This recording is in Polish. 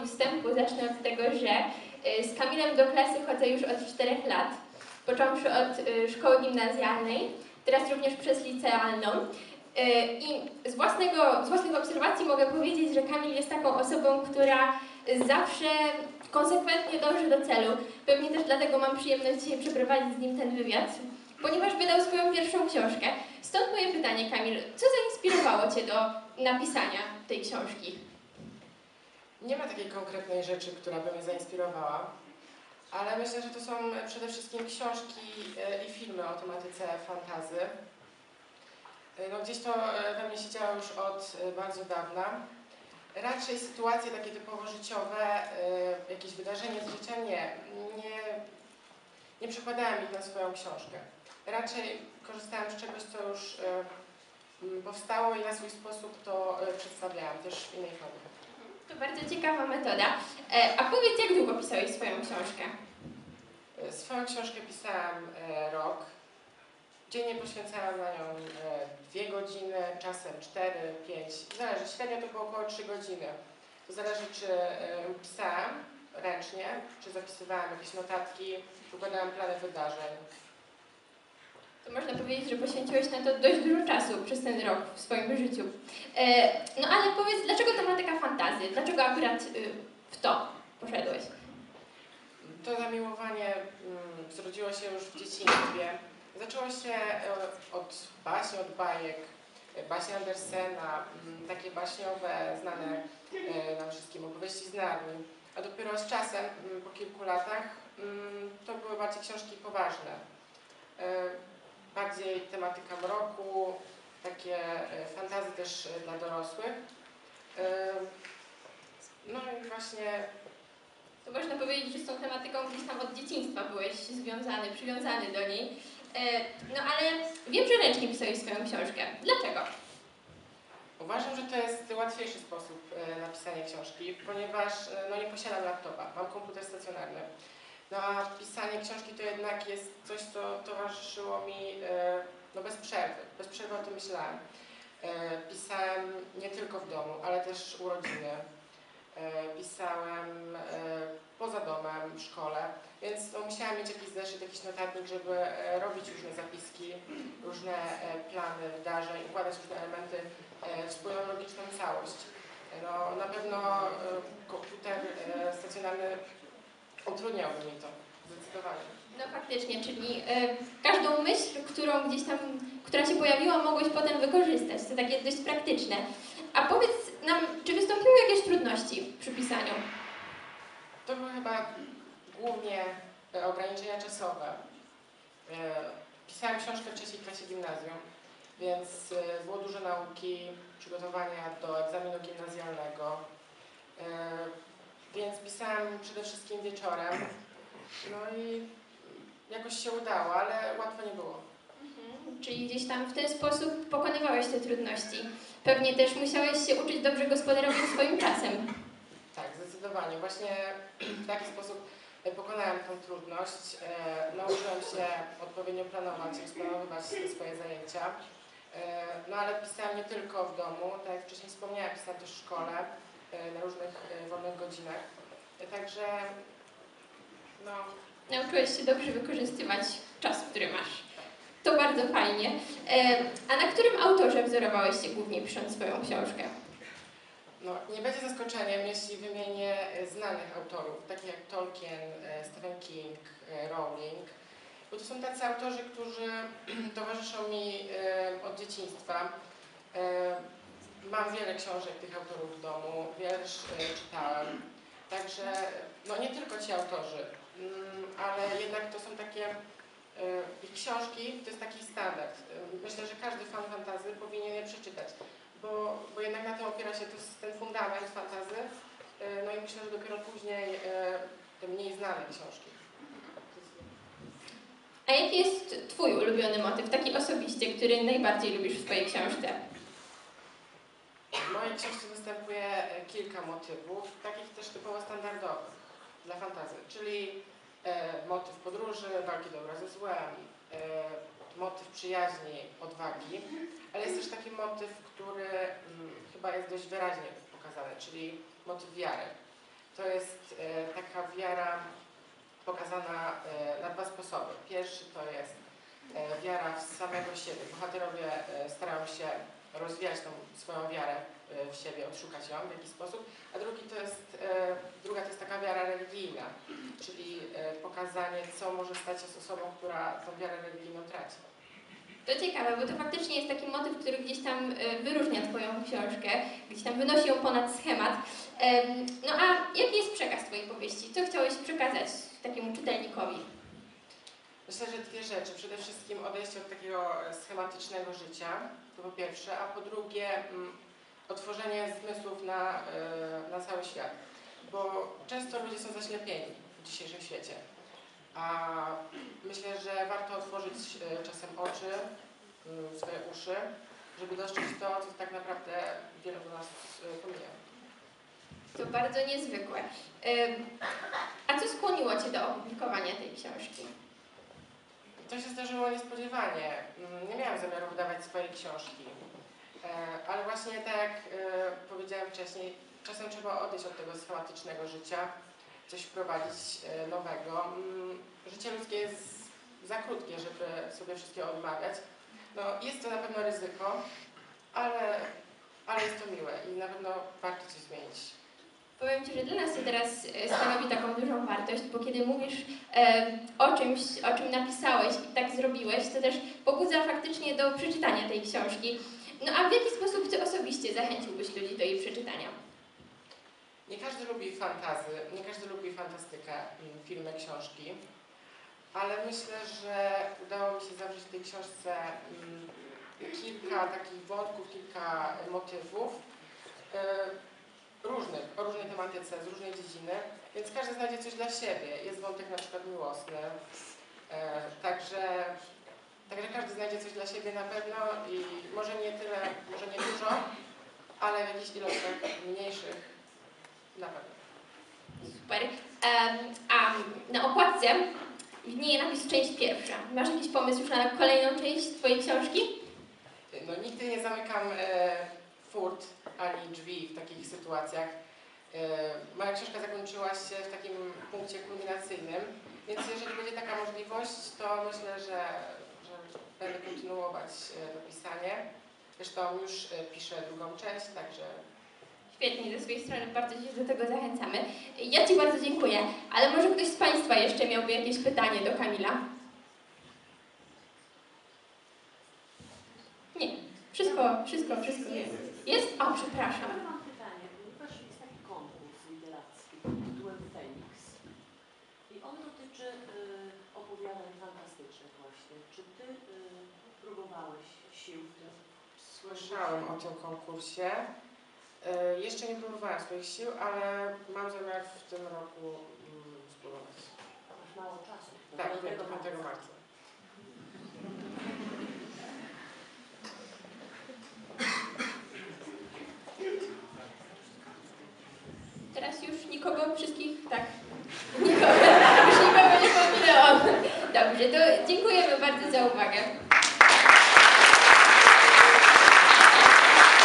wstępu zacznę od tego, że y, z Kamilem do klasy chodzę już od 4 lat, począwszy od y, szkoły gimnazjalnej, teraz również przez licealną. Y, I z, własnego, z własnych obserwacji mogę powiedzieć, że Kamil jest taką osobą, która zawsze konsekwentnie dąży do celu. Pewnie też dlatego mam przyjemność dzisiaj przeprowadzić z nim ten wywiad, ponieważ wydał swoją pierwszą książkę. Stąd moje pytanie, Kamil, co zainspirowało Cię do napisania tej książki? Nie ma takiej konkretnej rzeczy, która by mnie zainspirowała, ale myślę, że to są przede wszystkim książki e, i filmy o tematyce fantazy. E, No, gdzieś to e, we mnie siedziało już od bardzo dawna. Raczej sytuacje takie typowo życiowe, jakieś wydarzenie z życia nie. Nie, nie ich na swoją książkę. Raczej korzystałem z czegoś, co już powstało i na swój sposób to przedstawiałam, też w innej formie. Bardzo ciekawa metoda. E, a powiedz, jak długo pisałeś swoją książkę? E, Swoją książkę pisałam e, rok. Dziennie poświęcałam na nią dwie godziny, czasem cztery, pięć. Zależy, średnio to było około trzy godziny. To zależy, czy pisałam ręcznie, czy zapisywałam jakieś notatki, układałam plany wydarzeń. Można powiedzieć, że poświęciłeś na to dość dużo czasu przez ten rok w swoim życiu. E, no ale powiedz, dlaczego tematyka fantazy? Dlaczego akurat y, w to poszedłeś? To zamiłowanie mm, zrodziło się już w dzieciństwie. Zaczęło się e, od baśni, od bajek, e, baśni Andersena, mm, takie baśniowe, znane nam wszystkim opowieści z Narni. A dopiero z czasem, mm, po kilku latach, to były bardziej książki poważne. Bardziej tematyka mroku, takie e, fantazy też e, dla dorosłych. No i właśnie To można powiedzieć, że z tą tematyką gdzieś tam od dzieciństwa byłeś związany, przywiązany do niej. E, no ale wiem, że ręcznie pisałeś swoją książkę. Dlaczego? Uważam, że to jest łatwiejszy sposób na pisanie książki, ponieważ no, nie posiadam laptopa, mam komputer stacjonarny. No a pisanie książki to jednak jest coś, co towarzyszyło mi e, no, bez przerwy. Bez przerwy o tym myślałam. E, Pisałem nie tylko w domu, ale też u rodziny. E, Pisałem poza domem, w szkole, więc no, musiałam mieć jakiś zeszyt, jakiś notatnik, żeby robić różne zapiski, różne plany wydarzeń, układać różne elementy w spójną, logiczną całość. No, na pewno komputer stacjonarny utrudniałby mi to, zdecydowanie. No faktycznie, czyli e, każdą myśl, którą gdzieś tam, która się pojawiła, mogłeś potem wykorzystać. To takie dość praktyczne. A powiedz nam, czy wystąpiły jakieś trudności przy pisaniu? To były chyba głównie e, ograniczenia czasowe. E, Pisałem książkę w trzeciej klasie gimnazjum, więc było dużo nauki, przygotowania do egzaminu gimnazjalnego. Więc pisałem przede wszystkim wieczorem. No i jakoś się udało, ale łatwo nie było. Mhm. Czyli gdzieś tam w ten sposób pokonywałeś te trudności. Pewnie też musiałeś się uczyć dobrze gospodarować swoim czasem. Tak, zdecydowanie. Właśnie w taki sposób e, pokonałem tą trudność. E, nauczyłem się odpowiednio planować, rozplanowywać swoje zajęcia. E, no ale pisałem nie tylko w domu, tak jak wcześniej wspomniałem, pisałem też w szkole, na różnych wolnych godzinach. Także no, Nauczyłeś się dobrze wykorzystywać czas, który masz. To bardzo fajnie. E, a na którym autorze wzorowałeś się głównie pisząc swoją książkę? no, nie będzie zaskoczeniem, jeśli wymienię e, znanych autorów, takich jak Tolkien, e, Stephen King, Rowling. Bo to są tacy autorzy, którzy towarzyszą mi od dzieciństwa. Mam wiele książek tych autorów w domu, wiersz czytałem. Także no nie tylko ci autorzy, mm, ale jednak to są takie e, ich książki, to jest taki standard. E, Myślę, że każdy fan fantazy powinien je przeczytać, bo, bo jednak na tym opiera się ten fundament fantazy. E, No i myślę, że dopiero później e, te mniej znane książki. A jaki jest Twój ulubiony motyw, taki osobiście, który najbardziej lubisz w swojej książce? Mojej książce występuje e, kilka motywów, takich też typowo standardowych dla fantazy, czyli e, motyw podróży, walki dobra ze złem, e, motyw przyjaźni, odwagi, ale jest też taki motyw, który mm, chyba jest dość wyraźnie pokazany, czyli motyw wiary. to jest e, taka wiara pokazana e, na dwa sposoby. Pierwszy to jest e, wiara w samego siebie. Bohaterowie starają się rozwijać tą swoją wiarę e, w siebie, odszukać ją w jakiś sposób, a drugi to jest, e, druga to jest taka wiara religijna, czyli e, pokazanie, co może stać się z osobą, która tą wiarę religijną traci. To ciekawe, bo to faktycznie jest taki motyw, który gdzieś tam wyróżnia Twoją książkę, gdzieś tam wynosi ją ponad schemat. Em, No a jaki jest przekaz Twojej powieści? Co chciałeś przekazać takiemu czytelnikowi? Myślę, że dwie rzeczy. Przede wszystkim odejście od takiego e, schematycznego życia, to po pierwsze, a po drugie mm, otworzenie zmysłów na, e, na cały świat. Bo często ludzie są zaślepieni w dzisiejszym świecie. A myślę, że warto otworzyć e, czasem oczy, mm, swoje uszy, żeby dostrzec to, co tak naprawdę wielu z nas pomija. To bardzo niezwykłe. A co skłoniło Cię do opublikowania tej książki? To się zdarzyło niespodziewanie. Mm, Nie miałam zamiaru wydawać swojej książki. E, Ale właśnie tak jak e, powiedziałem wcześniej, czasem trzeba odejść od tego schematycznego życia, coś wprowadzić e, nowego. Mm, Życie ludzkie jest za krótkie, żeby sobie wszystkiego odmawiać. No, jest to na pewno ryzyko, ale, ale jest to miłe i na pewno warto coś zmienić. Powiem Ci, że dla nas to teraz e, stanowi taką dużą wartość, bo kiedy mówisz e, o czymś, o czym napisałeś i tak zrobiłeś, to też pobudza faktycznie do przeczytania tej książki. No a w jaki sposób Ty osobiście zachęciłbyś ludzi do jej przeczytania? Nie każdy lubi fantazy, nie każdy lubi fantastykę, filmy, książki, ale myślę, że udało mi się zawrzeć w tej książce mm, kilka takich wątków, kilka motywów e, różnych, o różnej tematyce, z różnej dziedziny, więc każdy znajdzie coś dla siebie. Jest wątek na przykład miłosny, e, także, także każdy znajdzie coś dla siebie na pewno i może nie tyle, może nie dużo, ale w jakichś ilościach mniejszych na pewno. Super. Em, a na okładce widnieje napis część pierwsza. Masz jakiś pomysł już na kolejną część Twojej książki? No nigdy nie zamykam e, furt ani drzwi w takich sytuacjach. E, moja książka zakończyła się w takim punkcie kulminacyjnym, więc jeżeli będzie taka możliwość, to myślę, że, że będę kontynuować e, to pisanie. Zresztą już e, piszę drugą część, także Świetnie, ze swojej strony bardzo Cię do tego zachęcamy. Ja Ci bardzo dziękuję, ale może ktoś z Państwa jeszcze miałby jakieś pytanie do Kamila? Nie, wszystko, wszystko, wszystko jest. Jest? O, przepraszam. Ja mam pytanie, ponieważ jest taki konkurs literacki pod tytułem Feniks i on dotyczy y, opowiadań fantastycznych właśnie. Czy Ty y, próbowałeś sił w tym? słyszałem o tym konkursie. E, jeszcze nie próbowałam swoich sił, ale mam zamiar w tym roku mm, spróbować. Masz mało czasu. do Tak, 5 5 marca. marca. Teraz już nikogo, wszystkich, tak. Nikogo, już nikogo nie pominęłam. Dobrze, to dziękujemy bardzo za uwagę.